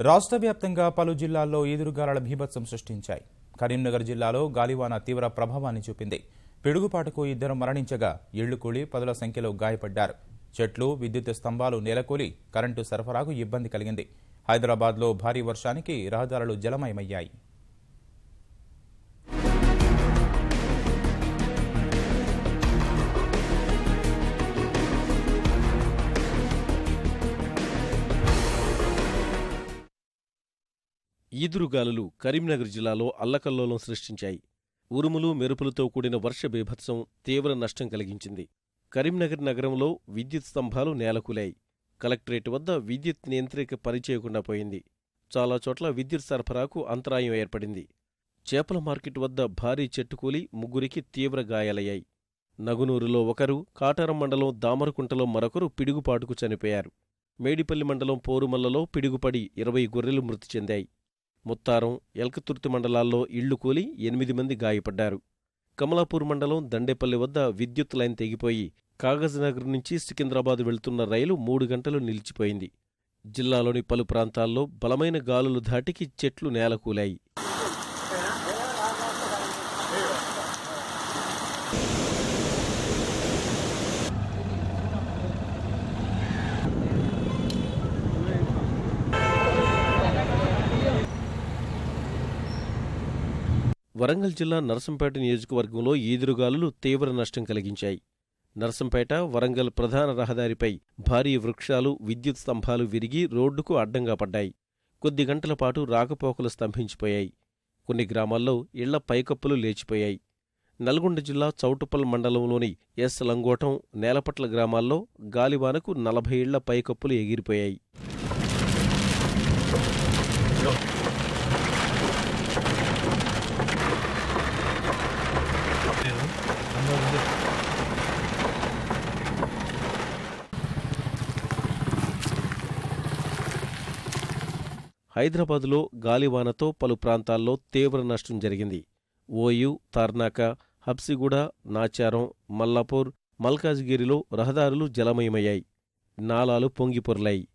రాష్ట్ర వ్యాప్తంగా పలు జిల్లాల్లో ఈదురుగాలుల భీభత్సం సృష్టించాయి. కరీంనగర్ జిల్లాలో గాలివాన తీవ్ర ప్రభావాన్ని చూపింది. పిడుగుపాటుకు ఇద్దరు మరణించగా ఇళ్ళు కూలి పదుల సంఖ్యలో గాయపడ్డారు. చెట్లు విద్యుత్ స్తంభాలు నేలకూలి కరెంటు సరఫరాకు ఇబ్బంది కలిగింది. హైదరాబాద్లో భారీ వర్షానికి రహదారులు జలమయమయ్యాయి. ఈదురుగాలులు కరీంనగర్ జిల్లాలో అల్లకల్లోలం సృష్టించాయి. ఉరుములు మెరుపులతో కూడిన వర్ష బీభత్సం తీవ్ర నష్టం కలిగించింది. కరీంనగర్ నగరంలో విద్యుత్ స్తంభాలు నేలకూలాయి. కలెక్టరేట్ వద్ద విద్యుత్ నియంత్రిక పనిచేయకుండా పోయింది. చాలా చోట్ల విద్యుత్ సరఫరాకు అంతరాయం ఏర్పడింది. చేపల మార్కెట్ వద్ద భారీ చెట్టుకూలి ముగ్గురికి తీవ్ర గాయాలయ్యాయి. నగునూరులో ఒకరు కాటారం మండలం దామరకుంటలో మరొకరు పిడుగుపాటుకు చనిపోయారు. మేడిపల్లి మండలం పోరుమల్లలో పిడుగుపడి ఇరవై గొర్రెలు మృతి చెందాయి. ముత్తారం ఎల్కతుర్తి మండలాల్లో ఇళ్ళు కూలి ఎనిమిది మంది గాయపడ్డారు. కమలాపూర్ మండలం దండేపల్లి వద్ద విద్యుత్ లైన్ తెగిపోయి కాగజ్నగర్ నుంచి సికింద్రాబాద్ వెళ్తున్న రైలు మూడు గంటలు నిలిచిపోయింది. జిల్లాలోని పలు ప్రాంతాల్లో బలమైన గాలులు ధాటికి చెట్లు నేలకూలాయి. వరంగల్ జిల్లా నరసంపేట నియోజకవర్గంలో ఈదురుగాలులు తీవ్ర నష్టం కలిగించాయి. నరసంపేట వరంగల్ ప్రధాన రహదారిపై భారీ వృక్షాలు విద్యుత్ స్తంభాలు విరిగి రోడ్డుకు అడ్డంగా పడ్డాయి. కొద్ది గంటల పాటు రాకపోకలు స్తంభించిపోయాయి. కొన్ని గ్రామాల్లో ఇళ్ళ పైకప్పులు లేచిపోయాయి. నల్గొండ జిల్లా చౌటుప్పల్ మండలంలోని ఎస్. లంగోటం నేలపట్ల గ్రామాల్లో గాలివానకు నలభై ఇళ్ళ పైకప్పులు ఎగిరిపోయాయి. హైదరాబాద్లో గాలివానతో పలు ప్రాంతాల్లో తీవ్ర నష్టం జరిగింది. ఓయూ తార్నాక హబ్సిగూడ నాచారం మల్లాపూర్ మల్కాజ్గిరిలో రహదారులు జలమయమయ్యాయి. నాలాలు పొంగిపొర్లాయి.